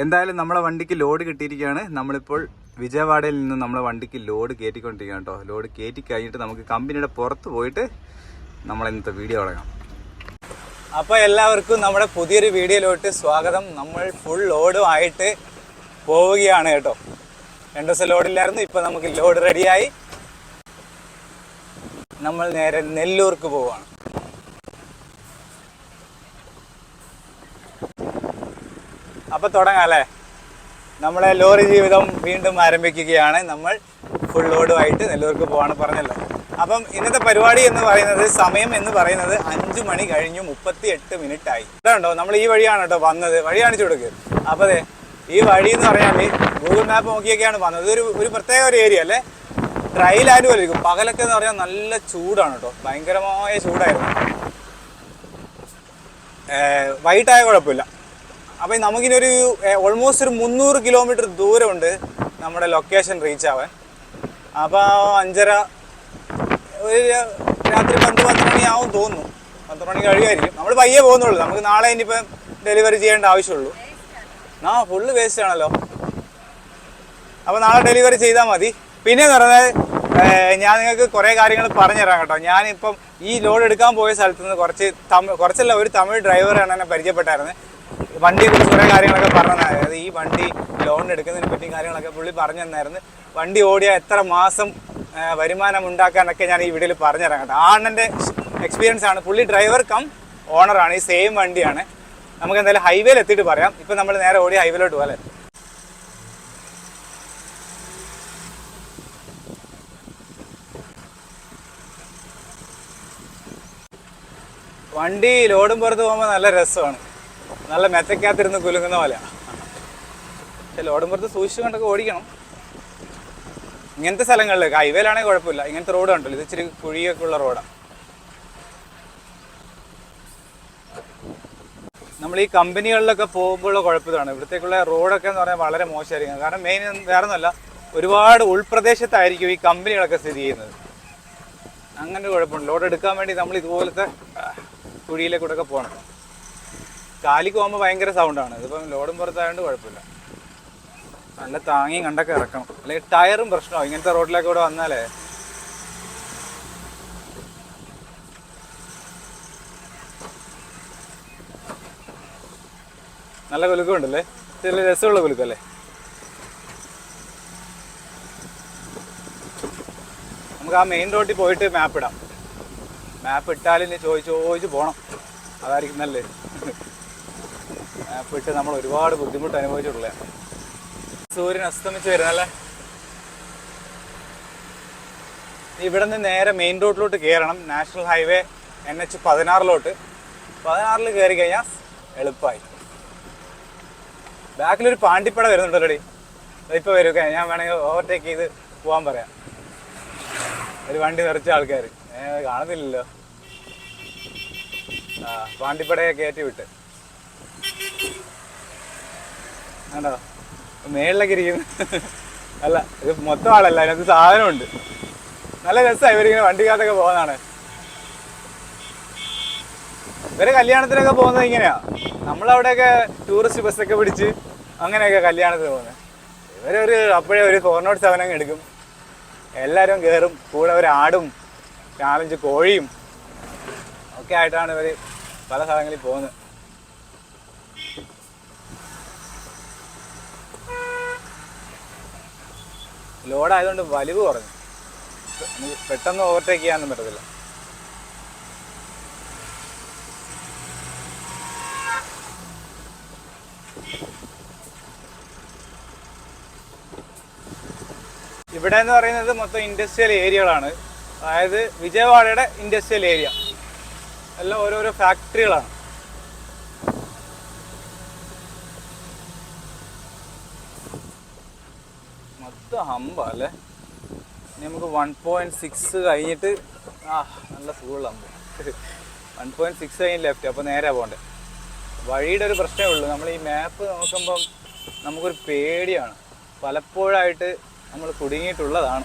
എന്തായാലും നമ്മളെ വണ്ടിക്ക് ലോഡ് കിട്ടിയിരിക്കുകയാണ്. നമ്മളിപ്പോൾ വിജയവാഡയിൽ നിന്ന് നമ്മളെ വണ്ടിക്ക് ലോഡ് കയറ്റിക്കൊണ്ടിരിക്കുകയാണ് കേട്ടോ. ലോഡ് കയറ്റി കഴിഞ്ഞിട്ട് നമുക്ക് കമ്പനിയുടെ പുറത്ത് പോയിട്ട് നമ്മൾ ഇന്നത്തെ വീഡിയോ തുടങ്ങാം. അപ്പോൾ എല്ലാവർക്കും നമ്മുടെ പുതിയൊരു വീഡിയോയിലോട്ട് സ്വാഗതം. നമ്മൾ ഫുൾ ലോഡുമായിട്ട് പോവുകയാണ് കേട്ടോ. രണ്ട് ദിവസം ലോഡില്ലായിരുന്നു ഇപ്പോൾ നമുക്ക് ലോഡ് റെഡിയായി നമ്മൾ നേരെ നെല്ലൂർക്ക് പോവുകയാണ്. അപ്പൊ തുടങ്ങാം അല്ലേ? നമ്മളെ ലോറി ജീവിതം വീണ്ടും ആരംഭിക്കുകയാണ്. നമ്മൾ ഫുൾ ലോഡുമായിട്ട് നെല്ലൂർക്ക് പോവാണ് പറഞ്ഞല്ലോ. അപ്പം ഇന്നത്തെ പരിപാടി എന്ന് പറയുന്നത് സമയം എന്ന് പറയുന്നത് അഞ്ചു മണി കഴിഞ്ഞു മുപ്പത്തി എട്ട് മിനിറ്റ് ആയി. ഇതുണ്ടോ? നമ്മൾ ഈ വഴിയാണ് കേട്ടോ വന്നത്. വഴി കാണിച്ചു കൊടുക്കുക അപ്പൊ അതെ ഈ വഴി എന്ന് പറഞ്ഞാൽ ഗൂഗിൾ മാപ്പ് നോക്കിയൊക്കെയാണ് വന്നത്. ഒരു ഒരു പ്രത്യേക ഒരു ഏരിയ അല്ലേ? ലാൻഡ് പോലെ പകലൊക്കെ എന്ന് പറഞ്ഞാൽ നല്ല ചൂടാണ് കേട്ടോ. ഭയങ്കരമായ ചൂടായിരുന്നു. വൈകിട്ടായ കുഴപ്പമില്ല. അപ്പം നമുക്കിനൊരു ഓൾമോസ്റ്റ് ഒരു മുന്നൂറ് കിലോമീറ്റർ ദൂരമുണ്ട് നമ്മുടെ ലൊക്കേഷൻ റീച്ച് ആവാൻ. അപ്പോൾ അഞ്ചര ഒരു രാത്രി പത്ത് പത്ത് മണിയാവും തോന്നുന്നു. പത്ത് മണി കഴിയുമായിരിക്കും നമ്മൾ പയ്യെ പോകുന്നുള്ളൂ. നമുക്ക് നാളെ ഇനിയിപ്പം ഡെലിവറി ചെയ്യേണ്ട ആവശ്യമുള്ളൂ. ആ ഫുള്ള് വേസ്റ്റ് ആണല്ലോ. അപ്പോൾ നാളെ ഡെലിവറി ചെയ്താൽ മതി. പിന്നെ എന്ന് പറഞ്ഞാൽ ഞാൻ നിങ്ങൾക്ക് കുറേ കാര്യങ്ങൾ പറഞ്ഞുതരാം കേട്ടോ. ഞാനിപ്പം ഈ ലോഡ് എടുക്കാൻ പോയ സ്ഥലത്ത് നിന്ന് കുറച്ച് തമിഴ് കുറച്ചല്ല ഒരു തമിഴ് ഡ്രൈവറാണ് എന്നെ പരിചയപ്പെട്ടായിരുന്നത് വണ്ടിയെ കുറിച്ച് കുറേ കാര്യങ്ങളൊക്കെ പറഞ്ഞത്. അതായത് ഈ വണ്ടി ലോൺ എടുക്കുന്നതിനെ പറ്റി കാര്യങ്ങളൊക്കെ പുള്ളി പറഞ്ഞു തന്നായിരുന്നു വണ്ടി ഓടിയാൽ എത്ര മാസം വരുമാനം ഉണ്ടാക്കാനൊക്കെ ഞാൻ ഈ വീഡിയോയിൽ പറഞ്ഞുതരാം കേട്ടോ. അണ്ണന്റെ എക്സ്പീരിയൻസ് ആണ്. പുള്ളി ഡ്രൈവർ കം ഓണറാണ് ഈ സെയിം വണ്ടിയാണ്. നമുക്ക് എന്തായാലും ഹൈവേയിൽ എത്തിയിട്ട് പറയാം. ഇപ്പം നമ്മൾ നേരെ ഓടി ഹൈവേയിലോട്ട് പോലെ വണ്ടി ലോഡും പുറത്ത് പോകുമ്പോൾ നല്ല രസമാണ്. നല്ല മെത്തക്കകത്തിരുന്ന് കുലുങ്ങുന്ന പോലെയാണ് പക്ഷെ ലോഡും പുറത്ത് സൂക്ഷിച്ചു കണ്ടൊക്കെ ഓടിക്കണം. ഇങ്ങനത്തെ സ്ഥലങ്ങളിൽ ഹൈവേയിലാണെങ്കിൽ കുഴപ്പമില്ല. ഇങ്ങനത്തെ റോഡ് കണ്ടല്ലോ. ഇത് ഇച്ചിരി കുഴിയൊക്കെ ഉള്ള റോഡാണ് നമ്മൾ ഈ കമ്പനികളിലൊക്കെ പോകുമ്പോഴുള്ള കുഴപ്പമാണ് ഇവിടത്തേക്കുള്ള റോഡൊക്കെ എന്ന് പറഞ്ഞാൽ വളരെ മോശമായിരിക്കും. കാരണം മെയിൻ വേറെ ഒന്നുമല്ല ഒരുപാട് ഉൾപ്രദേശത്തായിരിക്കും ഈ കമ്പനികളൊക്കെ സ്ഥിതി ചെയ്യുന്നത്. അങ്ങനെ കുഴപ്പമുണ്ട്. ലോഡ് എടുക്കാൻ വേണ്ടി നമ്മൾ ഇതുപോലത്തെ കുഴിയിലേക്കൂടെ ഒക്കെ പോകണം. കാലിക്ക് പോകുമ്പോൾ ഭയങ്കര സൗണ്ടാണ് ഇതിപ്പം ലോഡും പുറത്തായതുകൊണ്ട് കുഴപ്പമില്ല. നല്ല താങ്ങിയും കണ്ടൊക്കെ ഇറക്കണം. അല്ലെങ്കിൽ ടയറും പ്രശ്നമാവും. ഇങ്ങനത്തെ റോഡിലേക്ക് ഇവിടെ വന്നാലേ. നല്ല കുലുക്കമുണ്ടല്ലേ ചെറിയ രസമുള്ള കുലുക്കല്ലേ? നമുക്ക് ആ മെയിൻ റോഡിൽ പോയിട്ട് മാപ്പ് ഇടാം. മാപ്പ് ഇട്ടാലും ചോദിച്ച് ചോദിച്ച് പോകണം അതായിരിക്കും നല്ലേ മാപ്പ് ഇട്ട് നമ്മൾ ഒരുപാട് ബുദ്ധിമുട്ട് അനുഭവിച്ചിട്ടുള്ള. സൂര്യൻ അസ്തമിച്ച് വരുന്നല്ലേ? ഇവിടെ നിന്ന് നേരെ മെയിൻ റോഡിലോട്ട് കയറണം നാഷണൽ ഹൈവേ എൻ എച്ച് പതിനാറിലോട്ട്. പതിനാറിൽ കയറി കഴിഞ്ഞാൽ എളുപ്പമായി. ബാക്കിലൊരു പാണ്ടിപ്പട വരുന്നുണ്ടല്ലോടി. ഇപ്പോൾ വരും ഞാൻ വേണമെങ്കിൽ ഓവർടേക്ക് ചെയ്ത് പോകാൻ പറയാം. ഒരു വണ്ടി നിറച്ച ആൾക്കാർ കാണുന്നില്ലല്ലോ. ആ പാണ്ടിപ്പടയെ കയറ്റി വിട്ട്. ആണോ? മേളിലൊക്കെ ഇരിക്കുന്നു അല്ല ഇത് മൊത്തം ആളല്ല അതിനകത്ത് സാധനമുണ്ട്. നല്ല രസമാണ് ഇവരിങ്ങനെ വണ്ടിക്കകത്തൊക്കെ പോകുന്നതാണ്. ഇവർ കല്യാണത്തിനൊക്കെ പോകുന്നത് ഇങ്ങനെയാ. നമ്മളവിടെയൊക്കെ ടൂറിസ്റ്റ് ബസ്സൊക്കെ പിടിച്ച് അങ്ങനെയൊക്കെ കല്യാണത്തിന് പോകുന്നത്. ഇവരൊരു അപ്പോഴേ ഒരു ഫോർ നോട്ട് സെവൻ അങ്ങ് എടുക്കും. എല്ലാവരും കയറും കൂടെ ഒരു ആടും നാലഞ്ച് കോഴിയും ഒക്കെ ആയിട്ടാണ് ഇവർ പല സ്ഥലങ്ങളിൽ പോകുന്നത്. ലോഡായതുകൊണ്ട് വലിവ് കുറഞ്ഞു. പെട്ടെന്ന് ഓവർടേക്ക് ചെയ്യാനൊന്നും പറ്റത്തില്ല. ഇവിടെ എന്ന് പറയുന്നത് മൊത്തം ഇൻഡസ്ട്രിയൽ ഏരിയകളാണ് അതായത് വിജയവാഡയുടെ ഇൻഡസ്ട്രിയൽ ഏരിയ എല്ലാം ഓരോരോ ഫാക്ടറികളാണ് മൊത്തം ഹമ്പ അല്ലേ? ഇനി നമുക്ക് വൺ പോയിന്റ് സിക്സ് കഴിഞ്ഞിട്ട് ആ നല്ല സുഖമുള്ള ഹമ്പ് വൺ പോയിന്റ് സിക്സ് കഴിഞ്ഞ് ലെഫ്റ്റ് അപ്പോൾ നേരെ പോകണ്ടേ. വഴിയുടെ ഒരു പ്രശ്നമേ ഉള്ളൂ. നമ്മൾ ഈ മാപ്പ് നോക്കുമ്പം നമുക്കൊരു പേടിയാണ്. പലപ്പോഴായിട്ട് നമ്മൾ കുടുങ്ങിയിട്ടുള്ളതാണ്.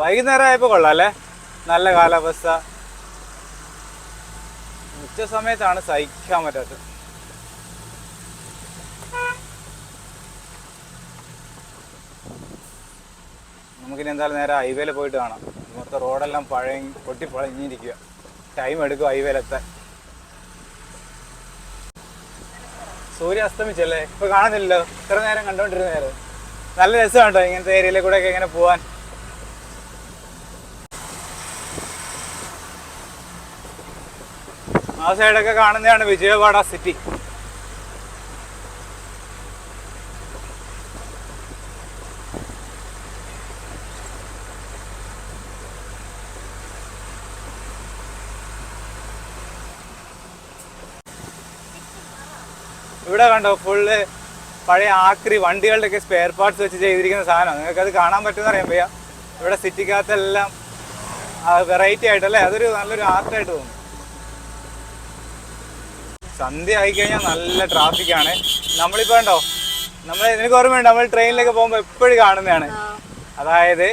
വൈകുന്നേരം ആയപ്പോൾ കൊള്ളാം അല്ലേ? നല്ല കാലാവസ്ഥ. ഉച്ച സമയത്താണ് സഹിക്കാൻ പറ്റാത്തത്. നമുക്കിനി എന്തായാലും നേരെ ഹൈവേയിൽ പോയിട്ട് കാണാം. മൊത്തം റോഡെല്ലാം പഴയ പൊട്ടി പഴഞ്ഞിരിക്കുക ടൈം എടുക്കും ഹൈവേയിലെത്താൻ. സൂര്യ അസ്തമിച്ചല്ലേ? ഇപ്പൊ കാണുന്നില്ലല്ലോ. ഇത്ര നേരം കണ്ടോണ്ടിരുന്ന നേരം. നല്ല രസമുണ്ടോ ഇങ്ങനത്തെ ഏരിയയിലെ കൂടെ ഒക്കെ ഇങ്ങനെ പോവാൻ. ആ സൈഡൊക്കെ കാണുന്നതാണ് വിജയവാഡ സിറ്റി. ഇവിടെ കണ്ടോ ഫുള്ള് പഴയ ആക്രി വണ്ടികളുടെ ഒക്കെ സ്പെയർ പാർട്സ് വെച്ച് ചെയ്തിരിക്കുന്ന സാധനം. നിങ്ങൾക്ക് അത് കാണാൻ പറ്റുമെന്ന് അറിയാൻ വയ്യ. ഇവിടെ സിറ്റിക്കകത്തെല്ലാം വെറൈറ്റി ആയിട്ടല്ലേ? അതൊരു നല്ലൊരു ആർട്ടായിട്ട് തോന്നും സന്ധ്യ ആയി കഴിഞ്ഞാൽ നല്ല ട്രാഫിക് ആണ്. നമ്മളിപ്പോ ഉണ്ടോ നമ്മൾ എനിക്ക് ഓർമ്മയുണ്ട്? നമ്മൾ ട്രെയിനിലൊക്കെ പോകുമ്പോൾ എപ്പോഴും കാണുന്നതാണ്. അതായത്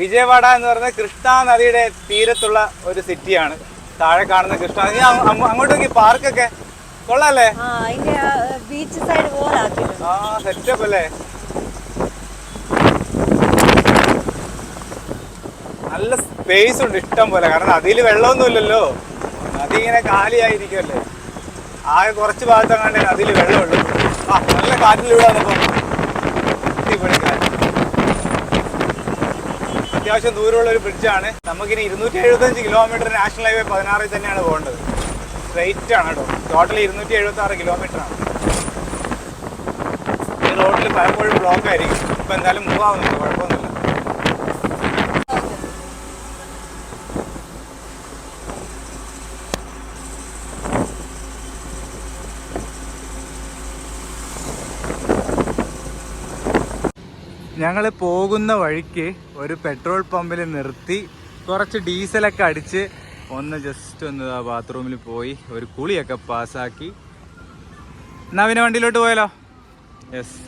വിജയവാഡ എന്ന് പറയുന്നത് കൃഷ്ണ നദിയുടെ തീരത്തുള്ള ഒരു സിറ്റിയാണ്. താഴെ കാണുന്ന കൃഷ്ണ നദി. അങ്ങ് അങ്ങ് അങ്ങോട്ട് നോക്കി പാർക്കൊക്കെ കൊള്ളാല്ലേ? ബീച്ച് സൈഡ് ആ സെറ്റപ്പ് അല്ലേ? നല്ല സ്പേസ് ഉണ്ട് ഇഷ്ടം പോലെ. കാരണം നദിയിൽ വെള്ളമൊന്നുമില്ലല്ലോ നദി ഇങ്ങനെ കാലിയായിരിക്കുമല്ലേ ആകെ കുറച്ച് ഭാഗത്തെങ്ങാണ്ട് അതിൽ വെള്ളമുള്ളൂ. ആ നല്ല കാറ്റിലൂടെ അത്യാവശ്യം ദൂരമുള്ള ഒരു ബ്രിഡ്ജാണ് നമുക്കിനി ഇരുന്നൂറ്റി എഴുപത്തഞ്ച് കിലോമീറ്റർ നാഷണൽ ഹൈവേ പതിനാറിൽ തന്നെയാണ് പോകേണ്ടത്. സ്ട്രെയിറ്റ് ആണ് കേട്ടോ. ടോട്ടൽ ഇരുന്നൂറ്റി എഴുപത്തി ആറ് കിലോമീറ്റർ ആണ്. ഈ റോഡിൽ പലപ്പോഴും ബ്ലോക്ക് ആയിരിക്കും. ഇപ്പൊ എന്തായാലും മൂവ് ആവുന്നുണ്ട്. കുഴപ്പമൊന്നുമില്ല. ഞങ്ങൾ പോകുന്ന വഴിക്ക് ഒരു പെട്രോൾ പമ്പിൽ നിർത്തി കുറച്ച് ഡീസലൊക്കെ അടിച്ച് ഒന്ന് ജസ്റ്റ് ഒന്ന് ബാത്റൂമിൽ പോയി ഒരു കുളിയൊക്കെ പാസ്സാക്കി. എന്നാ പിന്നെ വണ്ടിയിലോട്ട് പോയാലോ? യെസ്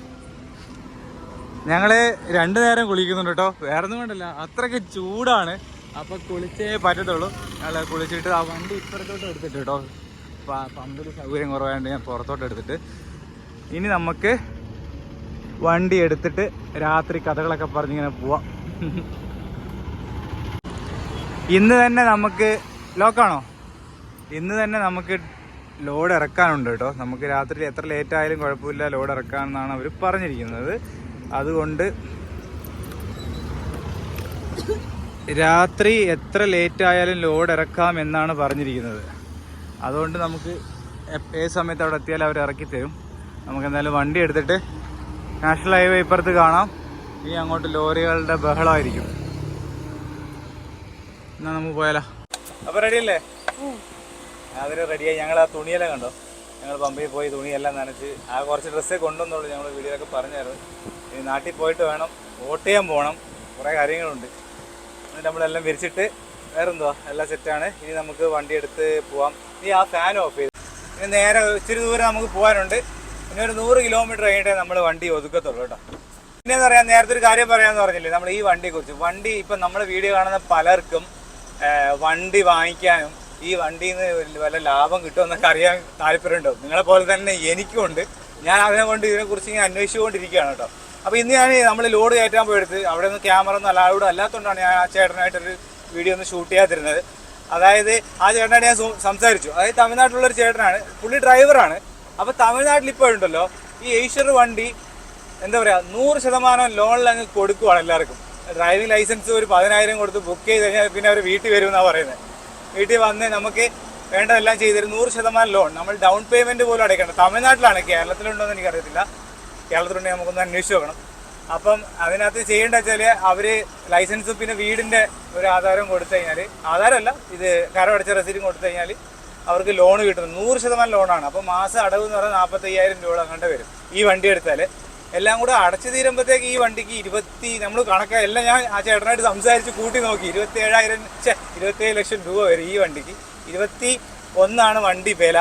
ഞങ്ങൾ രണ്ടു നേരം കുളിക്കുന്നുണ്ട് കേട്ടോ. വേറെ ഒന്നും കൊണ്ടല്ല. അത്രയ്ക്ക് ചൂടാണ്. അപ്പോൾ കുളിച്ചേ പറ്റത്തുള്ളൂ. ഞങ്ങൾ കുളിച്ചിട്ട് ആ വണ്ടി ഇപ്പുറത്തോട്ട് എടുത്തിട്ട് കേട്ടോ. പമ്പിൽ സൗകര്യം കുറവായതുകൊണ്ട് ഞാൻ പുറത്തോട്ട് എടുത്തിട്ട്. ഇനി നമുക്ക് വണ്ടി എടുത്തിട്ട് രാത്രി കഥകളൊക്കെ പറഞ്ഞിങ്ങനെ പോവാം. ഇന്ന് തന്നെ നമുക്ക് ലോക്കാണോ? ഇന്ന് തന്നെ നമുക്ക് ലോഡ് ഇറക്കാനുണ്ട് കേട്ടോ. നമുക്ക് രാത്രി എത്ര ലേറ്റ് ആയാലും കുഴപ്പമില്ല ലോഡ് ഇറക്കാമെന്നാണ് അവർ പറഞ്ഞിരിക്കുന്നത്. അതുകൊണ്ട് രാത്രി എത്ര ലേറ്റ് ആയാലും ലോഡ് ഇറക്കാം എന്നാണ് പറഞ്ഞിരിക്കുന്നത്. അതുകൊണ്ട് നമുക്ക് ഏത് സമയത്ത് അവിടെ എത്തിയാലും അവർ ഇറക്കി തരും നമുക്ക് എന്തായാലും വണ്ടി എടുത്തിട്ട് നാഷണൽ ഹൈവേ ഇപ്പുറത്ത് കാണാം. ഇനി അങ്ങോട്ട് ലോറികളുടെ ബഹളമായിരിക്കും. എന്നാ നമുക്ക് പോയാലോ? അപ്പൊ റെഡി അല്ലേ? അതിന് റെഡിയായി ഞങ്ങൾ ആ തുണിയെല്ലാം കണ്ടോ? ഞങ്ങൾ പമ്പിൽ പോയി തുണിയെല്ലാം നനച്ച് ആ കുറച്ച് ഡ്രസ്സേ കൊണ്ടുവന്നുള്ളൂ ഞങ്ങൾ വീഡിയോയിലൊക്കെ പറഞ്ഞായിരുന്നു. ഇനി നാട്ടിൽ പോയിട്ട് വേണം വോട്ട് ചെയ്യാൻ പോകണം കുറേ കാര്യങ്ങളുണ്ട്. എന്നിട്ട് നമ്മളെല്ലാം വിരിച്ചിട്ട് വേറെന്തുവാ? എല്ലാം സെറ്റാണ് ഇനി നമുക്ക് വണ്ടി എടുത്ത് പോവാം. ഇനി ആ ഫാൻ ഓഫ് ചെയ്ത്. ഇനി നേരെ ഇച്ചിരി ദൂരം നമുക്ക് പോകാനുണ്ട്. ഇനി ഒരു നൂറ് കിലോമീറ്റർ കഴിഞ്ഞിട്ടേ നമ്മൾ വണ്ടി ഒതുക്കത്തുള്ളൂ കേട്ടോ. പിന്നെ എന്ന് പറയാൻ നേരത്തെ ഒരു കാര്യം പറയാന്ന് പറഞ്ഞില്ലേ? നമ്മൾ ഈ വണ്ടിയെക്കുറിച്ച്. വണ്ടി ഇപ്പം നമ്മൾ വീഡിയോ കാണുന്ന പലർക്കും വണ്ടി വാങ്ങിക്കാനും ഈ വണ്ടിയിൽ നിന്ന് വല്ല ലാഭം കിട്ടുമെന്നൊക്കെ അറിയാൻ താല്പര്യമുണ്ടോ? നിങ്ങളെ പോലെ തന്നെ എനിക്കും ഉണ്ട്. ഞാൻ അതിനെ കൊണ്ട് ഇതിനെക്കുറിച്ച് ഇങ്ങനെ അന്വേഷിച്ചുകൊണ്ടിരിക്കുകയാണ് കേട്ടോ. അപ്പോൾ ഇന്ന് ഞാൻ നമ്മൾ ലോഡ് കയറ്റാൻ പോയെടുത്ത് അവിടെ നിന്ന് ക്യാമറ ഒന്നും അലാവുഡ് അല്ലാത്തതുകൊണ്ടാണ് ഞാൻ ആ ചേട്ടനായിട്ടൊരു വീഡിയോ ഒന്ന് ഷൂട്ട് ചെയ്യാതിരുന്നത്. അതായത് ആ ചേട്ടനായിട്ട് ഞാൻ സംസാരിച്ചു. അതായത് തമിഴ്നാട്ടിലുള്ള ഒരു ചേട്ടനാണ്. പുള്ളി ഡ്രൈവറാണ് അപ്പോൾ തമിഴ്നാട്ടിൽ ഇപ്പോൾ ഉണ്ടല്ലോ ഈ ഏഷ്യർ വണ്ടി എന്താ പറയാ നൂറ് ശതമാനം ലോണിൽ അങ്ങ് കൊടുക്കുവാണ് എല്ലാവർക്കും. ഡ്രൈവിംഗ് ലൈസൻസ് ഒരു പതിനായിരം കൊടുത്ത് ബുക്ക് ചെയ്ത് കഴിഞ്ഞാൽ പിന്നെ അവർ വീട്ടിൽ വരും എന്നാണ് പറയുന്നത് വീട്ടിൽ വന്ന് നമുക്ക് വേണ്ടതെല്ലാം ചെയ്ത് തരും നൂറ് ശതമാനം ലോൺ. നമ്മൾ ഡൗൺ പേയ്മെന്റ് പോലും അടയ്ക്കണം തമിഴ്നാട്ടിലാണ് കേരളത്തിലുണ്ടോ എന്ന് എനിക്കറിയത്തില്ല. കേരളത്തിലുണ്ടെങ്കിൽ നമുക്കൊന്ന് അന്വേഷിച്ച് നോക്കണം. അപ്പം അതിനകത്ത് ചെയ്യേണ്ട വെച്ചാൽ അവർ ലൈസൻസ് പിന്നെ വീടിന്റെ ഒരു ആധാരം കൊടുത്തു കഴിഞ്ഞാൽ ആധാരമല്ല ഇത് കരമടച്ച റസീറ്റും കൊടുത്തു കഴിഞ്ഞാൽ അവർക്ക് ലോൺ കിട്ടുന്നത് നൂറ് ശതമാനം ലോണാണ് അപ്പോൾ മാസം അടവ് എന്ന് പറഞ്ഞാൽ നാൽപ്പത്തയ്യായിരം രൂപ അങ്ങോട്ട് വരും. ഈ വണ്ടി എടുത്താൽ എല്ലാം കൂടെ അടച്ചു തീരുമ്പോഴത്തേക്ക് ഈ വണ്ടിക്ക് ഇരുപത്തി നമ്മൾ കണക്ക എല്ലാം ഞാൻ ആ ചേട്ടനായിട്ട് സംസാരിച്ച് കൂട്ടി നോക്കി. ഇരുപത്തി ഏഴായിരം ഇരുപത്തേഴ് ലക്ഷം രൂപ വരും ഈ വണ്ടിക്ക്. ഇരുപത്തി ഒന്നാണ് വണ്ടി വില.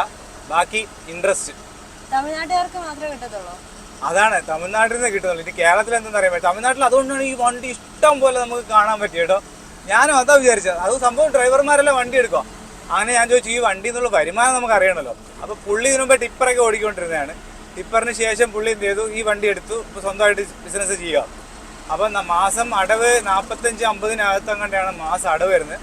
ബാക്കി ഇൻട്രസ്റ്റ് തമിഴ്നാട്ടുകാർക്ക് മാത്രമേ കിട്ടത്തുള്ളൂ? അതാണ്. തമിഴ്നാട്ടിൽ നിന്ന് കിട്ടുന്നുള്ളൂ. ഇനി കേരളത്തിൽ എന്തെന്ന് അറിയാൻ പറ്റും തമിഴ്നാട്ടിൽ അതുകൊണ്ടാണ് ഈ വണ്ടി ഇഷ്ടം പോലെ നമുക്ക് കാണാൻ പറ്റിയ കേട്ടോ. ഞാനും അതാ വിചാരിച്ചത്. അത് സംഭവം ഡ്രൈവർമാരെല്ലാം വണ്ടി എടുക്കുക അങ്ങനെ ഞാൻ ചോദിച്ചു ഈ വണ്ടി എന്നുള്ള വരുമാനം നമുക്ക് അറിയണമല്ലോ അപ്പൊ പുള്ളി ഇതിനു മുമ്പ് ടിപ്പറൊക്കെ ഓടിക്കൊണ്ടിരുന്നതാണ്. ടിപ്പറിന് ശേഷം പുള്ളി എന്ത് ചെയ്തു? ഈ വണ്ടി എടുത്തു ഇപ്പൊ സ്വന്തമായിട്ട് ബിസിനസ് ചെയ്യുക. അപ്പൊ മാസം അടവ് നാൽപ്പത്തഞ്ച് അമ്പതിനകത്ത് അങ്ങനെയാണ് മാസം അടവ് വരുന്നത്.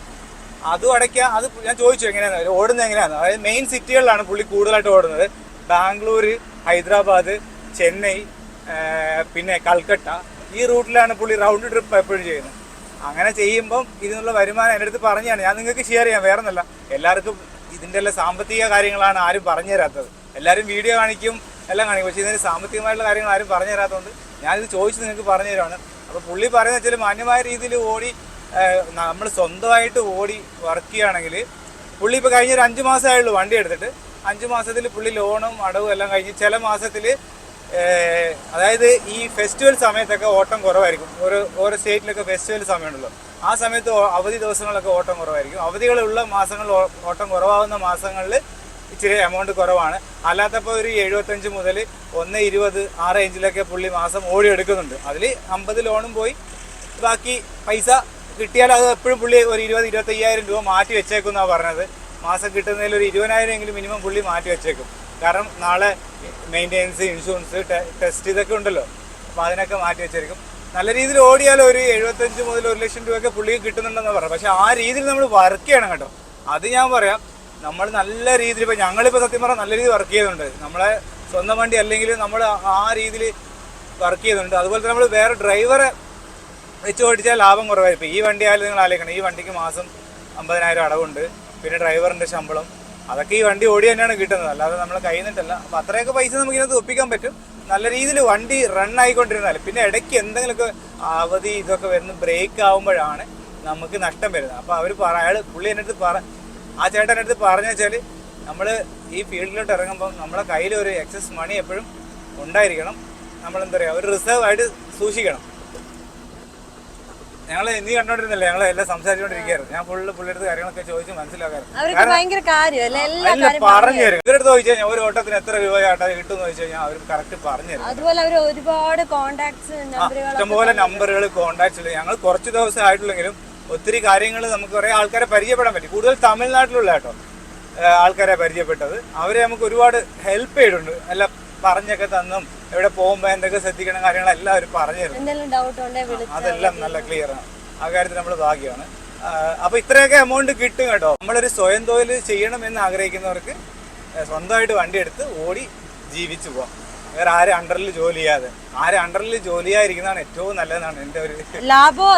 അതും അടയ്ക്കുക അത് ഞാൻ ചോദിച്ചു എങ്ങനെയാണ് ഓടുന്നത് എങ്ങനെയാണ് അതായത് മെയിൻ സിറ്റികളിലാണ് പുള്ളി കൂടുതലായിട്ട് ഓടുന്നത്. ബാംഗ്ലൂര് ഹൈദരാബാദ് ചെന്നൈ പിന്നെ കൽക്കട്ട. ഈ റൂട്ടിലാണ് പുള്ളി റൗണ്ട് ട്രിപ്പ് എപ്പോഴും ചെയ്യുന്നത്. അങ്ങനെ ചെയ്യുമ്പം ഇതിനുള്ള വരുമാനം എന്റെ അടുത്ത് പറഞ്ഞാണ് ഞാൻ നിങ്ങൾക്ക് ഷെയർ ചെയ്യാം വേറെ ഒന്നല്ല എല്ലാവർക്കും ഇതിന്റെ എല്ലാം സാമ്പത്തിക കാര്യങ്ങളാണ് ആരും പറഞ്ഞു തരാത്തത്. എല്ലാവരും വീഡിയോ കാണിക്കും എല്ലാം കാണിക്കും. പക്ഷേ ഇതിന് സാമ്പത്തികമായിട്ടുള്ള കാര്യങ്ങൾ ആരും പറഞ്ഞു തരാത്തതുകൊണ്ട് ഞാനിത് ചോദിച്ച് നിങ്ങൾക്ക് പറഞ്ഞു തരാണ് അപ്പോൾ പുള്ളി പറയുന്ന വെച്ചാൽ മാന്യമായ രീതിയിൽ ഓടി നമ്മൾ സ്വന്തമായിട്ട് ഓടി വർക്ക് ചെയ്യുകയാണെങ്കിൽ പുള്ളി ഇപ്പോൾ കഴിഞ്ഞ ഒരു അഞ്ച് മാസമായുള്ളൂ വണ്ടി എടുത്തിട്ട്. അഞ്ച് മാസത്തിൽ പുള്ളി ലോണും അടവും എല്ലാം കഴിഞ്ഞ് ചില മാസത്തിൽ അതായത് ഈ ഫെസ്റ്റിവൽ സമയത്തൊക്കെ ഓട്ടം കുറവായിരിക്കും. ഒരു ഓരോ സ്റ്റേറ്റിലൊക്കെ ഫെസ്റ്റിവൽ സമയമുണ്ടല്ലോ. ആ സമയത്ത് അവധി ദിവസങ്ങളൊക്കെ ഓട്ടം കുറവായിരിക്കും. അവധികളുള്ള മാസങ്ങളിൽ ഓട്ടം കുറവാകുന്ന മാസങ്ങളിൽ ഇച്ചിരി എമൗണ്ട് കുറവാണ്. അല്ലാത്തപ്പോൾ ഒരു എഴുപത്തഞ്ച് മുതൽ ഒന്ന് ഇരുപത് ആ റേഞ്ചിലൊക്കെ പുള്ളി മാസം ഓടി എടുക്കുന്നുണ്ട് അതിൽ അമ്പത് ലോണും പോയി. ബാക്കി പൈസ കിട്ടിയാൽ അത് എപ്പോഴും പുള്ളി ഒരു ഇരുപത് ഇരുപത്തയ്യായിരം രൂപ മാറ്റി വെച്ചേക്കും എന്നാണ് പറഞ്ഞത്. മാസം കിട്ടുന്നതിൽ ഒരു ഇരുപതിനായിരം എങ്കിലും മിനിമം പുള്ളി മാറ്റി വെച്ചേക്കും. കാരണം നാളെ മെയിന്റെനൻസ് ഇൻഷുറൻസ് ടെസ്റ്റ് ഇതൊക്കെ ഉണ്ടല്ലോ. അപ്പോൾ അതിനൊക്കെ മാറ്റി വെച്ചിരിക്കും. നല്ല രീതിയിൽ ഓടിയാൽ ഒരു എഴുപത്തഞ്ച് മുതൽ ഒരു ലക്ഷം രൂപയൊക്കെ പുള്ളിക്ക് കിട്ടുന്നുണ്ടെന്ന് പറയാം പക്ഷേ ആ രീതിയിൽ നമ്മൾ വർക്ക് ചെയ്യണം കേട്ടോ. അത് ഞാൻ പറയാം. നമ്മൾ നല്ല രീതിയിൽ ഇപ്പോൾ ഞങ്ങളിപ്പോൾ സത്യം പറഞ്ഞാൽ നല്ല രീതിയിൽ വർക്ക് ചെയ്യുന്നുണ്ട് നമ്മളെ സ്വന്തം വണ്ടി അല്ലെങ്കിൽ നമ്മൾ ആ രീതിയിൽ വർക്ക് ചെയ്യുന്നുണ്ട് അതുപോലെ തന്നെ നമ്മൾ വേറെ ഡ്രൈവറെ വെച്ച് ഓടിച്ചാൽ ലാഭം കുറവായിരിക്കും ഈ വണ്ടി ആയാലും നിങ്ങൾ ആലോചിക്കണം. ഈ വണ്ടിക്ക് മാസം അമ്പതിനായിരം അടവുണ്ട്. പിന്നെ ഡ്രൈവറിന്റെ ശമ്പളം അതൊക്കെ ഈ വണ്ടി ഓടി തന്നെയാണ് കിട്ടുന്നത്. അല്ലാതെ നമ്മൾ കഴിയുന്നിട്ടല്ല അപ്പൊ അപ്പം അത്രയൊക്കെ പൈസ നമുക്ക് ഇതിനകത്ത് ഒപ്പിക്കാൻ പറ്റും. നല്ല രീതിയിൽ വണ്ടി റൺ ആയിക്കൊണ്ടിരുന്നാൽ പിന്നെ ഇടയ്ക്ക് എന്തെങ്കിലുമൊക്കെ അവധി ഇതൊക്കെ വരുന്ന ബ്രേക്ക് ആവുമ്പോഴാണ് നമുക്ക് നഷ്ടം വരുന്നത്. അപ്പോൾ അവർ പറ അയാൾ പുള്ളി എന്റെ പറ. ആ ചേട്ടൻ അടുത്ത് പറഞ്ഞു വെച്ചാൽ നമ്മൾ ഈ ഫീൽഡിലോട്ട് ഇറങ്ങുമ്പോൾ നമ്മളെ കയ്യിൽ ഒരു എക്സസ് മണി എപ്പോഴും ഉണ്ടായിരിക്കണം. നമ്മൾ എന്താ പറയുക ഒരു റിസർവ് ആയിട്ട് സൂക്ഷിക്കണം. ഞങ്ങൾ നീ കണ്ടോണ്ടിരുന്നില്ല? ഞങ്ങൾ എല്ലാം സംസാരിച്ചുകൊണ്ടിരിക്കുകയായിരുന്നു ഞാൻ ഫുള്ള് പുള്ളിയുടെ കാര്യങ്ങളൊക്കെ ചോദിച്ച് കാര്യം പറഞ്ഞു തരും. ഇവരുടെ ചോദിച്ചാൽ ഞാൻ ഒരു ഓട്ടത്തിന് എത്ര രൂപ ചേട്ടാ കിട്ടുമെന്ന് ചോദിച്ചു കഴിഞ്ഞാൽ അവർ കറക്റ്റ് പറഞ്ഞു തരും. അതുപോലെ അവർ ഒരുപാട് കോണ്ടാക്ട്സ് ഇഷ്ടംപോലെ നമ്പറുകൾ കോണ്ടാക്ട്സ് ഞങ്ങൾ കുറച്ച് ദിവസം ആയിട്ടുള്ളെങ്കിലും ഒത്തിരി കാര്യങ്ങൾ നമുക്ക് കുറേ ആൾക്കാരെ പരിചയപ്പെടാൻ പറ്റി. കൂടുതൽ തമിഴ്നാട്ടിലുള്ള കേട്ടോ ആൾക്കാരെ പരിചയപ്പെട്ടത്. അവരെ നമുക്ക് ഒരുപാട് ഹെൽപ്പ് ചെയ്തിട്ടുണ്ട്. എല്ലാം പറഞ്ഞൊക്കെ തന്നും. എവിടെ പോകുമ്പോൾ എന്തൊക്കെ ശ്രദ്ധിക്കണം കാര്യങ്ങളെല്ലാം അവർ പറഞ്ഞു തരും അതെല്ലാം നല്ല ക്ലിയർ ആണ്. ആ കാര്യത്തിൽ നമ്മൾ ഭാഗ്യമാണ്. അപ്പൊ ഇത്രയൊക്കെ എമൗണ്ട് കിട്ടും കേട്ടോ. നമ്മളൊരു സ്വയം തൊഴിൽ ചെയ്യണം എന്ന് ആഗ്രഹിക്കുന്നവർക്ക് സ്വന്തമായിട്ട് വണ്ടി എടുത്ത് ഓടി ജീവിച്ചു പോവാം. വേറെ ആരും അണ്ടറിൽ ജോലി ചെയ്യാതെ. ആരും അണ്ടറിൽ ജോലി ചെയ്യാതിരിക്കുന്നതാണ് ഏറ്റവും നല്ലതെന്നാണ് എന്റെ ഒരു ലാഭം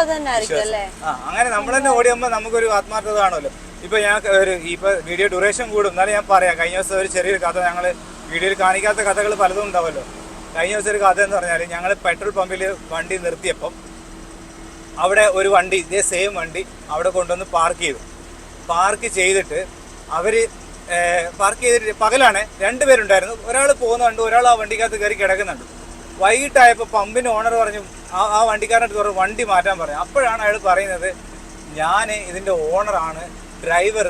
ആ അങ്ങനെ നമ്മൾ തന്നെ ഓടിയുമ്പോൾ നമുക്കൊരു ആത്മാർത്ഥത കാണുമല്ലോ. ഇപ്പൊ ഞാൻ ഒരു ഇപ്പൊ വീഡിയോ ഡ്യൂറേഷൻ കൂടും. എന്നാലും ഞാൻ പറയാം കഴിഞ്ഞ ദിവസം ഒരു ചെറിയൊരു കഥ ഞങ്ങൾ വീഡിയോയിൽ കാണിക്കാത്ത കഥകൾ പലതും ഉണ്ടാവുമല്ലോ കഴിഞ്ഞ ദിവസം ഒരു കഥ എന്ന് പറഞ്ഞാൽ ഞങ്ങൾ പെട്രോൾ പമ്പിൽ വണ്ടി നിർത്തിയപ്പം അവിടെ ഒരു വണ്ടി ഇതേ സെയിം വണ്ടി അവിടെ കൊണ്ടുവന്ന് പാർക്ക് ചെയ്തു. പാർക്ക് ചെയ്തിട്ട് അവർ പാർക്ക് ചെയ്തിട്ട് പകലാണ് രണ്ടുപേരുണ്ടായിരുന്നു ഒരാൾ പോകുന്നുണ്ട് ഒരാൾ ആ വണ്ടിക്കകത്ത് കയറി കിടക്കുന്നുണ്ട്. വൈകിട്ടായപ്പോൾ പമ്പിന്റെ ഓണർ പറഞ്ഞു ആ ആ വണ്ടിക്കാരന്റെ പറഞ്ഞു വണ്ടി മാറ്റാൻ പറഞ്ഞു അപ്പോഴാണ് അയാൾ പറയുന്നത് ഞാൻ ഇതിന്റെ ഓണറാണ് ഡ്രൈവർ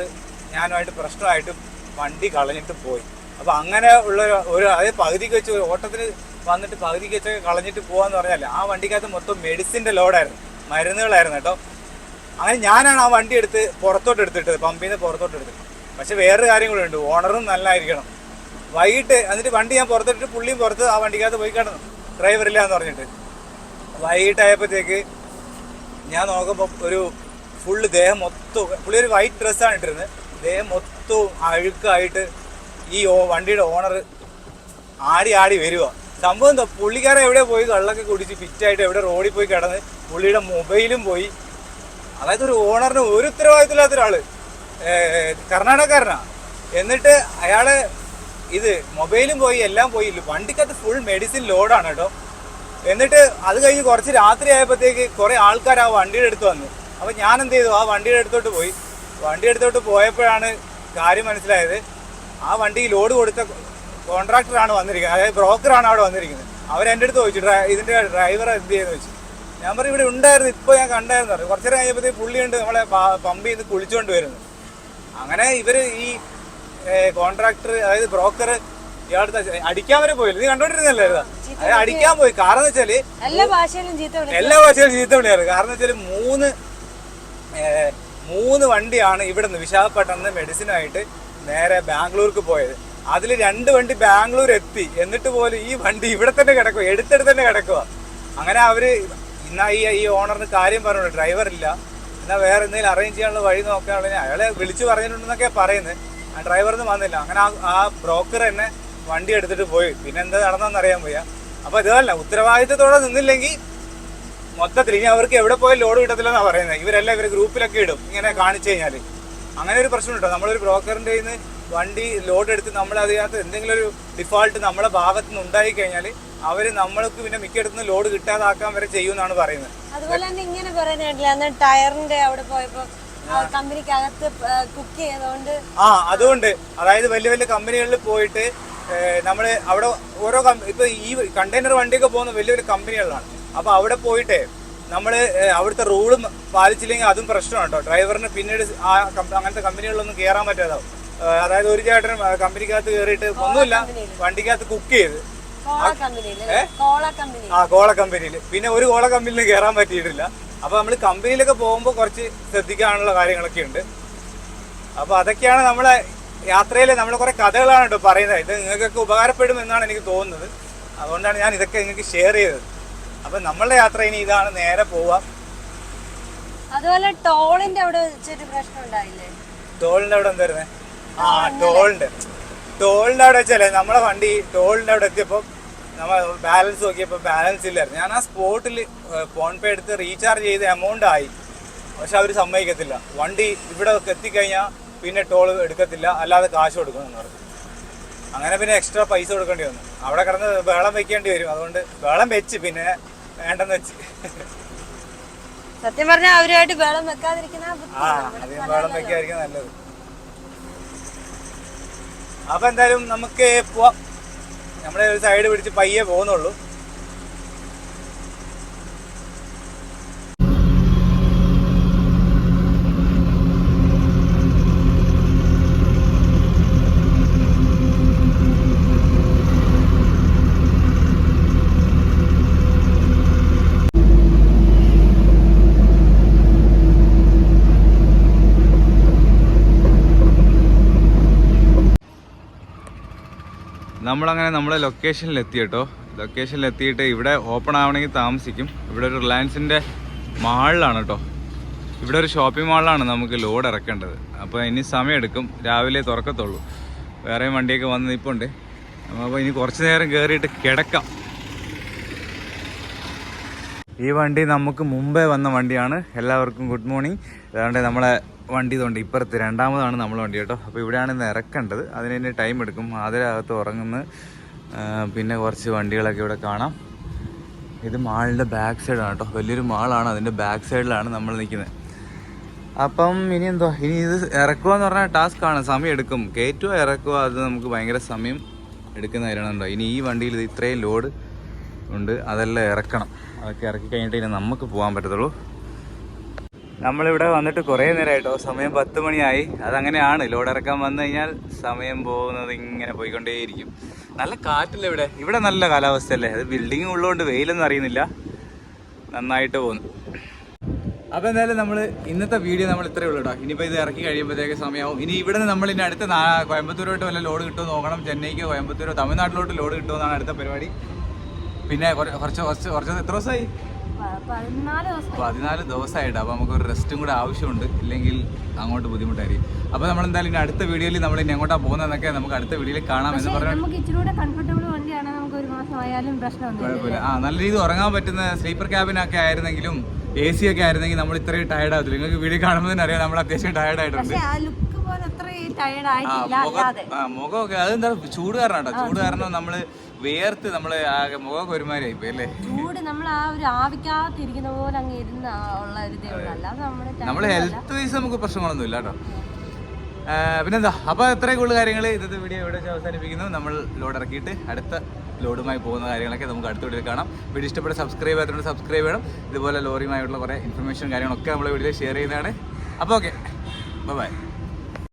ഞാനുമായിട്ട് പ്രശ്നമായിട്ട് വണ്ടി കളഞ്ഞിട്ട് പോയി. അപ്പോൾ അങ്ങനെ ഉള്ള ഒരു- അതായത് പകുതിക്ക് വെച്ച് ഓട്ടത്തിന് വന്നിട്ട് പകുതിക്ക് വെച്ചൊക്കെ കളഞ്ഞിട്ട് പോകാന്ന് പറഞ്ഞാൽ ആ വണ്ടിക്കകത്ത് മൊത്തം മെഡിസിന്റെ ലോഡായിരുന്നു മരുന്നുകളായിരുന്നു കേട്ടോ. അങ്ങനെ ഞാനാണ് ആ വണ്ടി എടുത്ത് പുറത്തോട്ട് എടുത്തിട്ടത് പമ്പിൽ നിന്ന് പുറത്തോട്ട് എടുത്തത് പക്ഷെ വേറൊരു കാര്യം കൂടെ ഉണ്ട്. ഓണറും നല്ലതായിരിക്കണം വൈകിട്ട് എന്നിട്ട് വണ്ടി ഞാൻ പുറത്തിട്ട് പുള്ളിയും പുറത്ത് ആ വണ്ടിക്കകത്ത് പോയി കിടന്നു. ഡ്രൈവറില്ല എന്ന് പറഞ്ഞിട്ട്. വൈകിട്ടായപ്പോഴത്തേക്ക് ഞാൻ നോക്കുമ്പോൾ ഒരു ഫുള്ള് ദേഹം മൊത്തം പുള്ളി ഒരു വൈറ്റ് ഡ്രസ്സാണ് ഇട്ടിരുന്നത്. ദേഹം മൊത്തം അഴുക്കായിട്ട് ഈ വണ്ടിയുടെ ഓണർ ആടി ആടി വരിക സംഭവം എന്താ? പുള്ളിക്കാരൻ എവിടെ പോയി? കള്ളൊക്കെ കുടിച്ച് ഫിറ്റായിട്ട് എവിടെ റോഡിൽ പോയി കിടന്ന് പുള്ളിയുടെ മൊബൈലും പോയി. അതായത് ഒരു ഓണറിന് ഒരു ഉത്തരവാദിത്തമില്ലാത്ത ഒരാൾ. കർണാടകക്കാരനാ. എന്നിട്ട് അയാൾ ഇത് മൊബൈലും പോയി എല്ലാം പോയി. വണ്ടിക്കകത്ത് ഫുൾ മെഡിസിൻ ലോഡാണ് കേട്ടോ. എന്നിട്ട് അത് കഴിഞ്ഞ് കുറച്ച് രാത്രി ആയപ്പോഴത്തേക്ക് കുറേ ആൾക്കാർ ആ വണ്ടിയുടെ അടുത്ത് വന്നു. അപ്പൊ ഞാൻ എന്ത് ചെയ്തു? ആ വണ്ടിയുടെ അടുത്തോട്ട് പോയി. വണ്ടി അടുത്തോട്ട് പോയപ്പോഴാണ് കാര്യം മനസ്സിലായത്. ആ വണ്ടി ലോഡ് കൊടുത്ത കോൺട്രാക്ടറാണ് വന്നിരിക്കുന്നത്. അതായത് ബ്രോക്കറാണ് അവിടെ വന്നിരിക്കുന്നത്. അവർ എന്റെ അടുത്ത് ചോദിച്ചു "ഡ്രൈ- ഇതിന്റെ ഡ്രൈവർ എന്ത് ചെയ്യുന്നു? ചോദിച്ചു. ഞാൻ പറഞ്ഞു ഇവിടെ ഉണ്ടായിരുന്നു ഇപ്പോൾ ഞാൻ കണ്ടായിരുന്നു പറഞ്ഞു. കുറച്ചു നേരം കഴിഞ്ഞപ്പോഴത്തേക്ക് പുള്ളിയുണ്ട് നമ്മളെ പമ്പ് ചെയ്ത് കുളിച്ചുകൊണ്ട് വരുന്നു. അങ്ങനെ ഇവർ ഈ കോൺട്രാക്ടർ അതായത് ബ്രോക്കർ ഇയാളുടെ അടിക്കാൻ വരെ പോയില്ല. നീ കണ്ടോണ്ടിരുന്നല്ലേ? അതായത് അടിക്കാൻ പോയി. കാരണം വെച്ചാൽ എല്ലാ ഭാഷയിലും ചീത്ത വിളിയായിരുന്നു കാരണം വെച്ചാൽ മൂന്ന് മൂന്ന് വണ്ടിയാണ് ഇവിടെ നിന്ന് വിശാഖപട്ടണം മെഡിസിനായിട്ട് നേരെ ബാംഗ്ലൂർക്ക് പോയത്. അതിൽ രണ്ട് വണ്ടി ബാംഗ്ലൂർ എത്തി. എന്നിട്ട് പോലും ഈ വണ്ടി ഇവിടെ തന്നെ കിടക്കുക എടുത്തെടുത്ത് തന്നെ കിടക്കുക അങ്ങനെ അവർ ഇന്നാ ഈ ഈ ഓണറിന് കാര്യം പറഞ്ഞു ഡ്രൈവർ ഇല്ല. എന്നാ വേറെ എന്തെങ്കിലും അറേഞ്ച് ചെയ്യാനുള്ള വഴി നോക്കാനുള്ള അയാളെ വിളിച്ചു പറഞ്ഞിട്ടുണ്ടെന്നൊക്കെ പറയുന്നത്. ആ ഡ്രൈവറൊന്നും വന്നില്ല. അങ്ങനെ ആ ആ ബ്രോക്കർ തന്നെ വണ്ടി എടുത്തിട്ട് പോയി. പിന്നെ എന്താ നടന്നെന്ന് അറിയാൻ പോയ അപ്പൊ ഇതല്ല ഉത്തരവാദിത്തത്തോടെ നിന്നില്ലെങ്കിൽ മൊത്തത്തിൽ ഇനി അവർക്ക് എവിടെ പോയാൽ ലോഡ് കിട്ടത്തില്ലെന്നാണ് പറയുന്നത്. ഇവരെല്ലാം ഇവർ ഗ്രൂപ്പിലൊക്കെ ഇടും. ഇങ്ങനെ കാണിച്ചു കഴിഞ്ഞാൽ അങ്ങനെ ഒരു പ്രശ്നം ഉണ്ടോ നമ്മളൊരു ബ്രോക്കറിന്റെ നിന്ന് വണ്ടി ലോഡ് എടുത്ത് നമ്മൾ അതിനകത്ത് എന്തെങ്കിലും ഒരു ഡിഫോൾട്ട് നമ്മളെ ഭാഗത്ത് നിന്ന് ഉണ്ടായി കഴിഞ്ഞാൽ അവർ നമ്മൾക്ക് പിന്നെ മിക്ക മിക്കയിടത്തുനിന്ന് ലോഡ് കിട്ടാതാക്കാൻ വരെ ചെയ്യുമെന്നാണ് പറയുന്നത്. അതുപോലെ തന്നെ ഇങ്ങനെ പറയുന്ന അന്ന് ടയറിന്റെ അവിടെ പോയപ്പോ കമ്പനിക്കകത്ത് കുക്ക് ചെയ്തോണ്ട് ആ അതുകൊണ്ട്. അതായത് വലിയ വലിയ കമ്പനികളിൽ പോയിട്ട് നമ്മൾ അവിടെ ഓരോ ഇപ്പൊ ഈ കണ്ടെയ്നർ വണ്ടിയൊക്കെ പോകുന്ന വലിയ വലിയ കമ്പനികളിലാണ്. അപ്പൊ അവിടെ പോയിട്ട് നമ്മൾ അവിടുത്തെ റൂളും പാലിച്ചില്ലെങ്കിൽ അതും പ്രശ്നമാണ് കേട്ടോ. ഡ്രൈവറിന് പിന്നീട് ആ അങ്ങനത്തെ കമ്പനികളിലൊന്നും കയറാൻ പറ്റാതാവും. അതായത് ഒരു ചേട്ടൻ ആ, കമ്പനിക്കകത്ത് കയറിയിട്ട് ഒന്നുമില്ല വണ്ടിക്കകത്ത് കുക്ക് ചെയ്ത്. ആ കോള കമ്പനിയിൽ പിന്നെ ഒരു കോള കമ്പനിയിൽ കയറാൻ പറ്റിയിട്ടില്ല. അപ്പൊ നമ്മൾ കമ്പനിയിലൊക്കെ പോകുമ്പോൾ കുറച്ച് ശ്രദ്ധിക്കാനുള്ള കാര്യങ്ങളൊക്കെ ഉണ്ട്. അപ്പൊ അതൊക്കെയാണ് നമ്മളെ യാത്രയിൽ നമ്മൾ കുറെ കഥകളാണ് കേട്ടോ പറയുന്നത്. ഇത് നിങ്ങൾക്കൊക്കെ ഉപകാരപ്പെടും എന്നാണ് എനിക്ക് തോന്നുന്നത്. അതുകൊണ്ടാണ് ഞാൻ ഇതൊക്കെ നിങ്ങൾക്ക് ഷെയർ ചെയ്തത്. അപ്പൊ നമ്മളുടെ യാത്ര ഇനി ഇതാണ് നേരെ പോവാം. അതുപോലെ ടോളിന്റെ അവിടെ വെച്ചൊരു പ്രശ്നം ഉണ്ടായില്ലേ? ടോളിന്റെ അവിടെ എന്താ വരുന്നത് ആ ടോളിന്റെ ടോളിന്റെ. അവിടെ വെച്ചല്ലേ നമ്മളെ വണ്ടി ടോളിന്റെ അവിടെ എത്തിയപ്പോ നമ്മൾ ബാലൻസ് നോക്കിയപ്പോൾ ബാലൻസ് ഇല്ലായിരുന്നു. ഞാൻ ആ സ്പോട്ടിൽ ഫോൺ പേ എടുത്ത് റീചാർജ് ചെയ്ത എമൗണ്ട് ആയി. പക്ഷെ അവർ സമ്മതിക്കത്തില്ല. വണ്ടി ഇവിടെ എത്തിക്കഴിഞ്ഞാൽ പിന്നെ ടോൾ എടുക്കത്തില്ല. അല്ലാതെ കാശ് കൊടുക്കുമെന്ന് പറഞ്ഞു. അങ്ങനെ പിന്നെ എക്സ്ട്രാ പൈസ കൊടുക്കേണ്ടി വന്നു. അവിടെ കിടന്ന് വേളം വെക്കേണ്ടി വരും. അതുകൊണ്ട് വേളം വെച്ച് പിന്നെ വേണ്ടെന്ന് വെച്ച്. സത്യം പറഞ്ഞാൽ അവരുമായിട്ട് വെള്ളം വെക്കാതിരിക്കുന്ന അധികം വെള്ളം വെക്കാതിരിക്കുന്ന നല്ലത്. അപ്പൊ എന്തായാലും നമുക്ക് പോവാം. നമ്മുടെ ഒരു സൈഡ് പിടിച്ച് പയ്യെ പോകുന്നുള്ളൂ. നമ്മളങ്ങനെ നമ്മുടെ ലൊക്കേഷനിൽ എത്തി കേട്ടോ ലൊക്കേഷനിൽ എത്തിയിട്ട് ഇവിടെ ഓപ്പൺ ആവണമെങ്കിൽ താമസിക്കും. ഇവിടെ ഒരു റിലയൻസിന്റെ മാളിലാണ് കേട്ടോ ഇവിടെ ഒരു ഷോപ്പിംഗ് മാളിലാണ് നമുക്ക് ലോഡ് ഇറക്കേണ്ടത്. അപ്പോൾ ഇനി സമയമെടുക്കും. രാവിലെ തുറക്കത്തുള്ളൂ. വേറെ വണ്ടിയൊക്കെ വന്ന് നിൽപ്പുണ്ട് അപ്പോൾ ഇനി കുറച്ച് നേരം കയറിയിട്ട് കിടക്കാം. ഈ വണ്ടി നമുക്ക് മുമ്പേ വന്ന വണ്ടിയാണ്. എല്ലാവർക്കും ഗുഡ് മോർണിംഗ് അതുകൊണ്ട് നമ്മളെ വണ്ടി ഇതുണ്ട്. ഇപ്പുറത്ത് രണ്ടാമതാണ് നമ്മൾ വണ്ടി കേട്ടോ. അപ്പോൾ ഇവിടെയാണ് ഇന്ന് ഇറക്കേണ്ടത്. അതിന് തന്നെ ടൈം എടുക്കും. അതിനകത്ത് ഉറങ്ങുന്ന. പിന്നെ കുറച്ച് വണ്ടികളൊക്കെ ഇവിടെ കാണാം. ഇത് മാളിന്റെ ബാക്ക് സൈഡാണ് കേട്ടോ. വലിയൊരു മാളാണ്. അതിന്റെ ബാക്ക് സൈഡിലാണ് നമ്മൾ നിൽക്കുന്നത്. അപ്പം ഇനി എന്തോ? ഇനി ഇത് ഇറക്കുക എന്ന് പറഞ്ഞാൽ ടാസ്ക് ആണ്. സമയം എടുക്കും. കയറ്റുക ഇറക്കുക അത് നമുക്ക് ഭയങ്കര സമയം എടുക്കുന്ന കാര്യമാണല്ലോ ഇനി ഈ വണ്ടിയിൽ ഇത് ഇത്രയും ലോഡ് ഉണ്ട്. അതെല്ലാം ഇറക്കണം. അതൊക്കെ ഇറക്കി കഴിഞ്ഞിട്ട് ഇനി നമുക്ക് പോകാൻ പറ്റത്തുള്ളൂ. നമ്മളിവിടെ വന്നിട്ട് കുറേ നേരമായിട്ടോ സമയം പത്ത് മണിയായി. അതങ്ങനെയാണ്. ലോഡ് ഇറക്കാൻ വന്നു കഴിഞ്ഞാൽ സമയം പോകുന്നത് ഇങ്ങനെ പോയിക്കൊണ്ടേയിരിക്കും. നല്ല കാറ്റല്ലേ ഇവിടെ? ഇവിടെ നല്ല കാലാവസ്ഥയല്ലേ? അത് ബിൽഡിംഗ് ഉള്ളതുകൊണ്ട് വെയിലൊന്നും അറിയുന്നില്ല. നന്നായിട്ട് പോകുന്നു. അപ്പോൾ എന്തായാലും നമ്മൾ ഇന്നത്തെ വീഡിയോ നമ്മൾ ഇത്രയേ ഉള്ളൂ കേട്ടോ. ഇനിയിപ്പോൾ ഇത് ഇറക്കി കഴിയുമ്പോഴത്തേക്ക് സമയമാവും. ഇനി ഇവിടെ നിന്ന് നമ്മൾ ഇനി അടുത്ത കോയമ്പത്തൂരോട്ട് വല്ല ലോഡ് കിട്ടുമോ നോക്കണം. ചെന്നൈക്കോ കോയമ്പത്തൂരോ തമിഴ്നാട്ടിലോട്ട് ലോഡ് കിട്ടുമോ എന്നാണ് അടുത്ത പരിപാടി. പിന്നെ കുറച്ച് കുറച്ച് കുറച്ച് എത്ര ദിവസമായി? പതിനാല് ദിവസം പതിനാല് ദിവസമായിട്ട്. അപ്പോൾ നമുക്ക് ഒരു റെസ്റ്റും കൂടെ ആവശ്യമുണ്ട്. ഇല്ലെങ്കിൽ അങ്ങോട്ട് ബുദ്ധിമുട്ടായിരിക്കും. അപ്പോൾ നമ്മൾ എന്തായാലും ഇനി അടുത്ത വീഡിയോയിൽ നമ്മൾ ഇനി എങ്ങോട്ടാണ് പോകുന്നതെന്നൊക്കെ നമുക്ക് അടുത്ത വീഡിയോയിൽ കാണാം എന്ന് പറഞ്ഞു നമുക്ക് ഇച്ചിരി കംഫർട്ടബിൾ വണ്ടിയാണ് നമുക്ക് ഒരു മാസം ആയാലും പ്രശ്നമൊന്നും കുഴപ്പമില്ല. ആ നല്ല രീതിയിൽ ഉറങ്ങാൻ പറ്റുന്ന സ്ലീപ്പർ ക്യാബിനൊക്കെ ആയിരുന്നെങ്കിലും എ സി ഒക്കെ ആയിരുന്നെങ്കിൽ നമ്മൾ ഇത്രയും ടയർഡ് ആവത്തില്ല. നിങ്ങൾക്ക് വീഡിയോ കാണുമ്പോൾ തന്നെ അറിയാം നമ്മൾ അത്യാവശ്യം ടയർഡ് ആയിട്ടുണ്ട്. മുഖമൊക്കെ അതെന്താ ചൂട് കാരണം കേട്ടോ ചൂട് കാരണം നമ്മൾ വേർത്ത് നമ്മൾ ആകെ മുഖം ഒരുമാതിരി ആയിപ്പോയി അല്ലേ? ചൂട് നമ്മൾ ആ ഒരു ആവിക്കാത്തിരിക്കുന്ന പോലെ അങ്ങ് ഇരുന്ന ഉള്ള ഒരു നമ്മൾ അല്ലാതെ നമ്മുടെ നമ്മൾ ഹെൽത്ത് വൈസ് നമുക്ക് പ്രശ്നങ്ങളൊന്നും ഇല്ല കേട്ടോ. പിന്നെന്താ? അപ്പോൾ ഇത്രയൊക്കെ ഉള്ള കാര്യങ്ങൾ ഇന്നത്തെ വീഡിയോ ഇവിടെ വെച്ച് അവസാനിപ്പിക്കുന്നു. നമ്മൾ ലോഡ് ഇറക്കിയിട്ട് അടുത്ത ലോഡുമായി പോകുന്ന കാര്യങ്ങളൊക്കെ നമുക്ക് അടുത്ത വീഡിയോയിൽ കാണാം. വീഡിയോ ഇഷ്ടപ്പെട്ട സബ്സ്ക്രൈബ് ചെയ്യാത്തതുകൊണ്ട് സബ്സ്ക്രൈബ് ചെയ്യണം. ഇതുപോലെ ലോറിയുമായിട്ടുള്ള കുറേ ഇൻഫർമേഷൻ കാര്യങ്ങളൊക്കെ നമ്മൾ വീഡിയോ ഷെയർ ചെയ്യുന്നതാണ്. അപ്പോൾ ഓക്കെ ബൈ